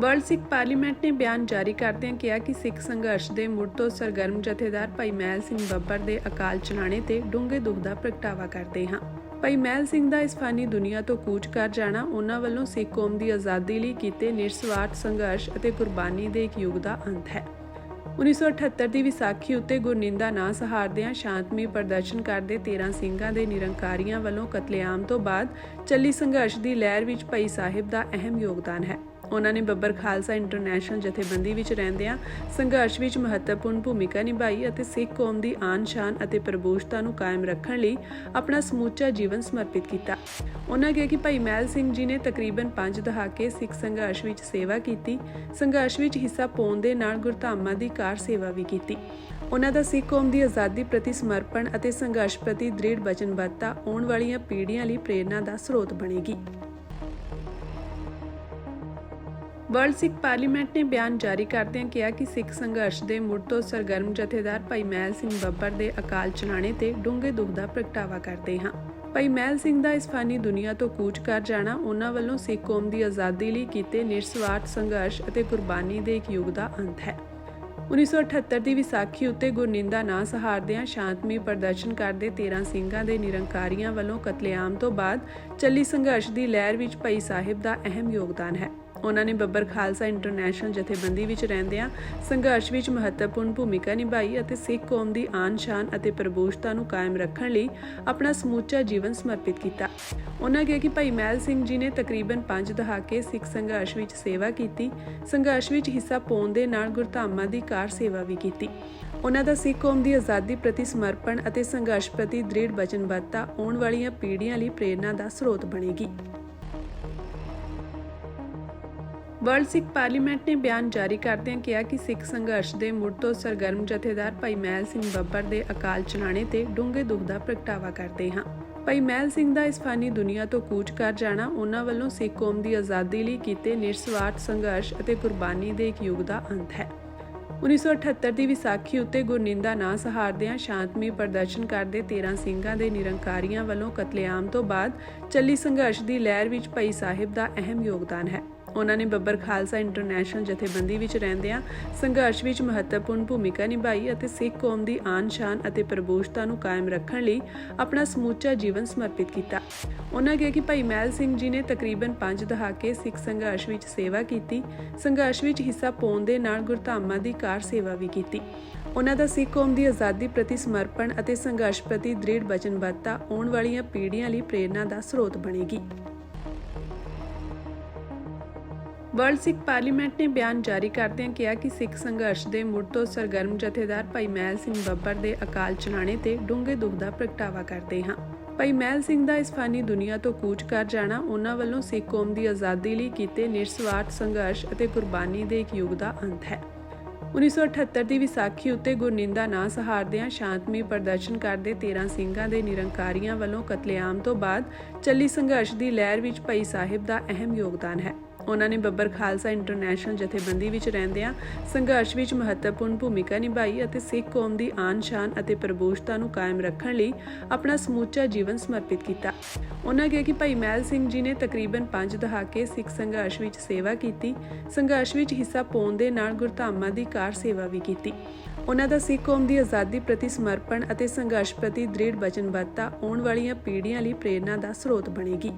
World ਸਿੱਖ parliament ਨੇ ਬਿਆਨ ਜਾਰੀ ਕਰਦਿਆਂ ਕਿਹਾ ਕਿ ਸਿੱਖ ਸੰਘਰਸ਼ ਦੇ ਮੁੜ ਤੋਂ ਸਰਗਰਮ ਜਥੇਦਾਰ ਭਾਈ ਮਹਿਲ ਸਿੰਘ ਬੱਬਰ ਦੇ ਅਕਾਲ ਚਲਾਣੇ ਤੇ ਡੂੰਘੇ ਦੁੱਖ ਦਾ ਪ੍ਰਗਟਾਵਾ ਕਰਦੇ ਹਾਂ। ਭਾਈ ਮਹਿਲ ਸਿੰਘ ਦਾ ਇਸ ਫਾਨੀ ਦੁਨੀਆ ਤੋਂ ਕੂਚ ਕਰ ਜਾਣਾ ਉਹਨਾਂ ਵੱਲੋਂ ਸਿੱਖ ਕੌਮ ਦੀ ਆਜ਼ਾਦੀ ਲਈ ਕੀਤੇ ਨਿਰਸਵਾਰਥ ਸੰਘਰਸ਼ ਅਤੇ ਕੁਰਬਾਨੀ ਦੇ ਇੱਕ ਯੁੱਗ ਦਾ ਅੰਤ ਹੈ। 1978 ਦੀ ਵਿਸਾਖੀ ਉੱਤੇ ਗੁਰਨਿੰਦਾ ਨਾਂ ਸਹਾਰਦਿਆਂ ਸ਼ਾਂਤਮਈ ਪ੍ਰਦਰਸ਼ਨ ਕਰਦੇ 13 ਸਿੰਘਾਂ ਦੇ ਨਿਰੰਕਾਰੀਆਂ ਵੱਲੋਂ ਕਤਲੇਆਮ ਤੋਂ ਬਾਅਦ ਚੱਲੀ ਸੰਘਰਸ਼ ਦੀ ਲਹਿਰ ਵਿੱਚ ਭਾਈ ਸਾਹਿਬ ਦਾ ਅਹਿਮ ਯੋਗਦਾਨ ਹੈ। ਉਹਨਾਂ ਨੇ ਬੱਬਰ ਖਾਲਸਾ ਇੰਟਰਨੈਸ਼ਨਲ ਜਥੇਬੰਦੀ ਵਿੱਚ ਰਹਿੰਦਿਆਂ ਸੰਘਰਸ਼ ਵਿੱਚ ਮਹੱਤਵਪੂਰਨ ਭੂਮਿਕਾ ਨਿਭਾਈ ਅਤੇ ਸਿੱਖ ਕੌਮ ਦੀ ਆਨ ਸ਼ਾਨ ਅਤੇ ਪ੍ਰਭੂਸ਼ਤਾ ਨੂੰ ਕਾਇਮ ਰੱਖਣ ਲਈ ਆਪਣਾ ਸਮੁੱਚਾ ਜੀਵਨ ਸਮਰਪਿਤ ਕੀਤਾ। ਉਹਨਾਂ ਕਿਹਾ ਕਿ ਭਾਈ ਮਹਿਲ ਸਿੰਘ ਜੀ ਨੇ ਤਕਰੀਬਨ 5 ਦਹਾਕੇ ਸਿੱਖ ਸੰਘਰਸ਼ ਵਿੱਚ ਸੇਵਾ ਕੀਤੀ। ਸੰਘਰਸ਼ ਵਿੱਚ ਹਿੱਸਾ ਪਾਉਣ ਦੇ ਨਾਲ ਗੁਰਧਾਮਾਂ ਦੀ ਕਾਰ ਸੇਵਾ ਵੀ ਕੀਤੀ। ਉਹਨਾਂ ਦਾ ਸਿੱਖ ਕੌਮ ਦੀ ਆਜ਼ਾਦੀ ਪ੍ਰਤੀ ਸਮਰਪਣ ਅਤੇ ਸੰਘਰਸ਼ ਪ੍ਰਤੀ ਦ੍ਰਿੜ ਵਚਨਬੱਧਤਾ ਆਉਣ ਵਾਲੀਆਂ ਪੀੜ੍ਹੀਆਂ ਲਈ ਪ੍ਰੇਰਣਾ ਦਾ ਸਰੋਤ ਬਣੇਗੀ। ਵਰਲਡ ਸਿੱਖ ਪਾਰਲੀਮੈਂਟ ਨੇ ਬਿਆਨ ਜਾਰੀ ਕਰਦਿਆਂ ਕਿਹਾ ਕਿ ਸਿੱਖ ਸੰਘਰਸ਼ ਦੇ ਮੁੜ ਤੋਂ ਸਰਗਰਮ ਜਥੇਦਾਰ ਭਾਈ ਮਹਿਲ ਸਿੰਘ ਬੱਬਰ ਦੇ ਅਕਾਲ ਚਲਾਣੇ ਤੇ ਡੂੰਘੇ ਦੁੱਖ ਦਾ ਪ੍ਰਗਟਾਵਾ ਕਰਦੇ ਹਾਂ। ਭਾਈ ਮਹਿਲ ਸਿੰਘ ਦਾ ਇਸ ਫਾਨੀ ਦੁਨੀਆ ਤੋਂ ਕੂਚ ਕਰ ਜਾਣਾ ਉਹਨਾਂ ਵੱਲੋਂ ਸਿੱਖ ਕੌਮ ਦੀ ਆਜ਼ਾਦੀ ਲਈ ਕੀਤੇ ਨਿਰਸਵਾਰਥ ਸੰਘਰਸ਼ ਅਤੇ ਕੁਰਬਾਨੀ ਦੇ ਇੱਕ ਯੁੱਗ ਦਾ ਅੰਤ ਹੈ। 1978 ਦੀ ਵਿਸਾਖੀ ਉੱਤੇ ਗੁਰਨਿੰਦਾ ਨਾ ਸਹਾਰਦਿਆਂ ਸ਼ਾਂਤਮਈ ਪ੍ਰਦਰਸ਼ਨ ਕਰਦੇ 13 ਸਿੰਘਾਂ ਦੇ ਨਿਰੰਕਾਰੀਆਂ ਵੱਲੋਂ ਕਤਲੇਆਮ ਤੋਂ ਬਾਅਦ ਚੱਲੀ ਸੰਘਰਸ਼ ਦੀ ਲਹਿਰ ਵਿੱਚ ਭਾਈ ਸਾਹਿਬ ਦਾ ਅਹਿਮ ਯੋਗਦਾਨ ਹੈ। ਉਹਨਾਂ ਨੇ ਬੱਬਰ ਖਾਲਸਾ ਇੰਟਰਨੈਸ਼ਨਲ ਜਥੇਬੰਦੀ ਵਿੱਚ ਰਹਿੰਦਿਆਂ ਸੰਘਰਸ਼ ਵਿੱਚ ਮਹੱਤਵਪੂਰਨ ਭੂਮਿਕਾ ਨਿਭਾਈ ਅਤੇ ਸਿੱਖ ਕੌਮ ਦੀ ਆਨ ਸ਼ਾਨ ਅਤੇ ਪ੍ਰਭੂਸ਼ਤਾ ਨੂੰ ਕਾਇਮ ਰੱਖਣ ਲਈ ਆਪਣਾ ਸਮੁੱਚਾ ਜੀਵਨ ਸਮਰਪਿਤ ਕੀਤਾ। ਉਹਨਾਂ ਕਿਹਾ ਕਿ ਭਾਈ ਮਹਿਲ ਸਿੰਘ ਜੀ ਨੇ ਤਕਰੀਬਨ 5 ਦਹਾਕੇ ਸਿੱਖ ਸੰਘਰਸ਼ ਵਿੱਚ ਸੇਵਾ ਕੀਤੀ, ਸੰਘਰਸ਼ ਵਿੱਚ ਹਿੱਸਾ ਪਾਉਣ ਦੇ ਨਾਲ ਗੁਰਧਾਮਾਂ ਦੀ ਕਾਰ ਸੇਵਾ ਵੀ ਕੀਤੀ। ਉਹਨਾਂ ਦਾ ਸਿੱਖ ਕੌਮ ਦੀ ਆਜ਼ਾਦੀ ਪ੍ਰਤੀ ਸਮਰਪਣ ਅਤੇ ਸੰਘਰਸ਼ ਪ੍ਰਤੀ ਦ੍ਰਿੜ ਵਚਨਬੱਧਤਾ ਆਉਣ ਵਾਲੀਆਂ ਪੀੜ੍ਹੀਆਂ ਲਈ ਪ੍ਰੇਰਣਾ ਦਾ ਸਰੋਤ ਬਣੇਗੀ। ਵਰਲਡ ਸਿੱਖ ਪਾਰਲੀਮੈਂਟ ਨੇ ਬਿਆਨ ਜਾਰੀ ਕਰਦਿਆਂ ਕਿਹਾ ਕਿ ਸਿੱਖ ਸੰਘਰਸ਼ ਦੇ ਮੁੜ ਤੋਂ ਸਰਗਰਮ ਜਥੇਦਾਰ ਭਾਈ ਮਹਿਲ ਸਿੰਘ ਬੱਬਰ ਦੇ ਅਕਾਲ ਚਲਾਣੇ ਤੇ ਡੂੰਘੇ ਦੁੱਖ ਦਾ ਪ੍ਰਗਟਾਵਾ ਕਰਦੇ ਹਾਂ। ਭਾਈ ਮਹਿਲ ਸਿੰਘ ਦਾ ਇਸ ਫਾਨੀ ਦੁਨੀਆ ਤੋਂ ਕੂਚ ਕਰ ਜਾਣਾ ਉਹਨਾਂ ਵੱਲੋਂ ਸਿੱਖ ਕੌਮ ਦੀ ਆਜ਼ਾਦੀ ਲਈ ਕੀਤੇ ਨਿਰਸਵਾਰਥ ਸੰਘਰਸ਼ ਅਤੇ ਕੁਰਬਾਨੀ ਦੇ ਇੱਕ ਯੁੱਗ ਦਾ ਅੰਤ ਹੈ। 1978 ਦੀ ਵਿਸਾਖੀ ਉੱਤੇ ਗੁਰਨਿੰਦਾ ਨਾ ਸਹਾਰਦਿਆਂ ਸ਼ਾਂਤਮਈ ਪ੍ਰਦਰਸ਼ਨ ਕਰਦੇ 13 ਸਿੰਘਾਂ ਦੇ ਨਿਰੰਕਾਰੀਆਂ ਵੱਲੋਂ ਕਤਲੇਆਮ ਤੋਂ ਬਾਅਦ ਚੱਲੀ ਸੰਘਰਸ਼ ਦੀ ਲਹਿਰ ਵਿੱਚ ਭਾਈ ਸਾਹਿਬ ਦਾ ਅਹਿਮ ਯੋਗਦਾਨ ਹੈ। ਉਹਨਾਂ ਨੇ ਬੱਬਰ ਖਾਲਸਾ ਇੰਟਰਨੈਸ਼ਨਲ ਜਥੇਬੰਦੀ ਵਿੱਚ ਰਹਿੰਦਿਆਂ ਸੰਘਰਸ਼ ਵਿੱਚ ਮਹੱਤਵਪੂਰਨ ਭੂਮਿਕਾ ਨਿਭਾਈ ਅਤੇ ਸਿੱਖ ਕੌਮ ਦੀ ਆਨ ਸ਼ਾਨ ਅਤੇ ਪ੍ਰਭੂਸ਼ਤਾ ਨੂੰ ਕਾਇਮ ਰੱਖਣ ਲਈ ਆਪਣਾ ਸਮੁੱਚਾ ਜੀਵਨ ਸਮਰਪਿਤ ਕੀਤਾ। ਉਹਨਾਂ ਕਿਹਾ ਕਿ ਭਾਈ ਮਹਿਲ ਸਿੰਘ ਜੀ ਨੇ ਤਕਰੀਬਨ 5 ਦਹਾਕੇ ਸਿੱਖ ਸੰਘਰਸ਼ ਵਿੱਚ ਸੇਵਾ ਕੀਤੀ, ਸੰਘਰਸ਼ ਵਿੱਚ ਹਿੱਸਾ ਪਾਉਣ ਦੇ ਨਾਲ ਗੁਰਧਾਮਾਂ ਦੀ ਕਾਰ ਸੇਵਾ ਵੀ ਕੀਤੀ। ਉਹਨਾਂ ਦਾ ਸਿੱਖ ਕੌਮ ਦੀ ਆਜ਼ਾਦੀ ਪ੍ਰਤੀ ਸਮਰਪਣ ਅਤੇ ਸੰਘਰਸ਼ ਪ੍ਰਤੀ ਦ੍ਰਿੜ ਵਚਨਬੱਧਤਾ ਆਉਣ ਵਾਲੀਆਂ ਪੀੜ੍ਹੀਆਂ ਲਈ ਪ੍ਰੇਰਣਾ ਦਾ ਸਰੋਤ ਬਣੇਗੀ। ਵਰਲਡ ਸਿੱਖ ਪਾਰਲੀਮੈਂਟ ਨੇ ਬਿਆਨ ਜਾਰੀ ਕਰਦਿਆਂ ਕਿਹਾ ਕਿ ਸਿੱਖ ਸੰਘਰਸ਼ ਦੇ ਮੁੜ ਤੋਂ ਸਰਗਰਮ ਜਥੇਦਾਰ ਭਾਈ ਮਹਿਲ ਸਿੰਘ ਬੱਬਰ ਦੇ ਅਕਾਲ ਚਲਾਣੇ ਤੇ ਡੂੰਘੇ ਦੁੱਖ ਦਾ ਪ੍ਰਗਟਾਵਾ ਕਰਦੇ ਹਾਂ। ਭਾਈ ਮਹਿਲ ਸਿੰਘ ਦਾ ਇਸ ਫਾਨੀ ਦੁਨੀਆ ਤੋਂ ਕੂਚ ਕਰ ਜਾਣਾ ਉਹਨਾਂ ਵੱਲੋਂ ਸਿੱਖ ਕੌਮ ਦੀ ਆਜ਼ਾਦੀ ਲਈ ਕੀਤੇ ਨਿਰਸਵਾਰਥ ਸੰਘਰਸ਼ ਅਤੇ ਕੁਰਬਾਨੀ ਦੇ ਇੱਕ ਯੁੱਗ ਦਾ ਅੰਤ ਹੈ। 1978 ਦੀ ਵਿਸਾਖੀ ਉੱਤੇ ਗੁਰਨਿੰਦਾ ਨਾ ਸਹਾਰਦਿਆਂ ਸ਼ਾਂਤਮਈ ਪ੍ਰਦਰਸ਼ਨ ਕਰਦੇ 13 ਸਿੰਘਾਂ ਦੇ ਨਿਰੰਕਾਰੀਆਂ ਵੱਲੋਂ ਕਤਲੇਆਮ ਤੋਂ ਬਾਅਦ ਚੱਲੀ ਸੰਘਰਸ਼ ਦੀ ਲਹਿਰ ਵਿੱਚ ਭਾਈ ਸਾਹਿਬ ਦਾ ਅਹਿਮ ਯੋਗਦਾਨ ਹੈ। ਉਹਨਾਂ ਨੇ ਬੱਬਰ ਖਾਲਸਾ ਇੰਟਰਨੈਸ਼ਨਲ ਜਥੇਬੰਦੀ ਵਿੱਚ ਰਹਿੰਦਿਆਂ ਸੰਘਰਸ਼ ਵਿੱਚ ਮਹੱਤਵਪੂਰਨ ਭੂਮਿਕਾ ਨਿਭਾਈ ਅਤੇ ਸਿੱਖ ਕੌਮ ਦੀ ਆਨ ਸ਼ਾਨ ਅਤੇ ਪ੍ਰਭੂਸ਼ਤਾ ਨੂੰ ਕਾਇਮ ਰੱਖਣ ਲਈ ਆਪਣਾ ਸਮੁੱਚਾ ਜੀਵਨ ਸਮਰਪਿਤ ਕੀਤਾ। ਉਹਨਾਂ ਕਿਹਾ ਕਿ ਭਾਈ ਮਹਿਲ ਸਿੰਘ ਜੀ ਨੇ ਤਕਰੀਬਨ 5 ਦਹਾਕੇ ਸਿੱਖ ਸੰਘਰਸ਼ ਵਿੱਚ ਸੇਵਾ ਕੀਤੀ, ਸੰਘਰਸ਼ ਵਿੱਚ ਹਿੱਸਾ ਪਾਉਣ ਦੇ ਨਾਲ ਗੁਰਧਾਮਾਂ ਦੀ ਕਾਰ ਸੇਵਾ ਵੀ ਕੀਤੀ। ਉਹਨਾਂ ਦਾ ਸਿੱਖ ਕੌਮ ਦੀ ਆਜ਼ਾਦੀ ਪ੍ਰਤੀ ਸਮਰਪਣ ਅਤੇ ਸੰਘਰਸ਼ ਪ੍ਰਤੀ ਦ੍ਰਿੜ ਵਚਨਬੱਧਤਾ ਆਉਣ ਵਾਲੀਆਂ ਪੀੜ੍ਹੀਆਂ ਲਈ ਪ੍ਰੇਰਣਾ ਦਾ ਸਰੋਤ ਬਣੇਗੀ।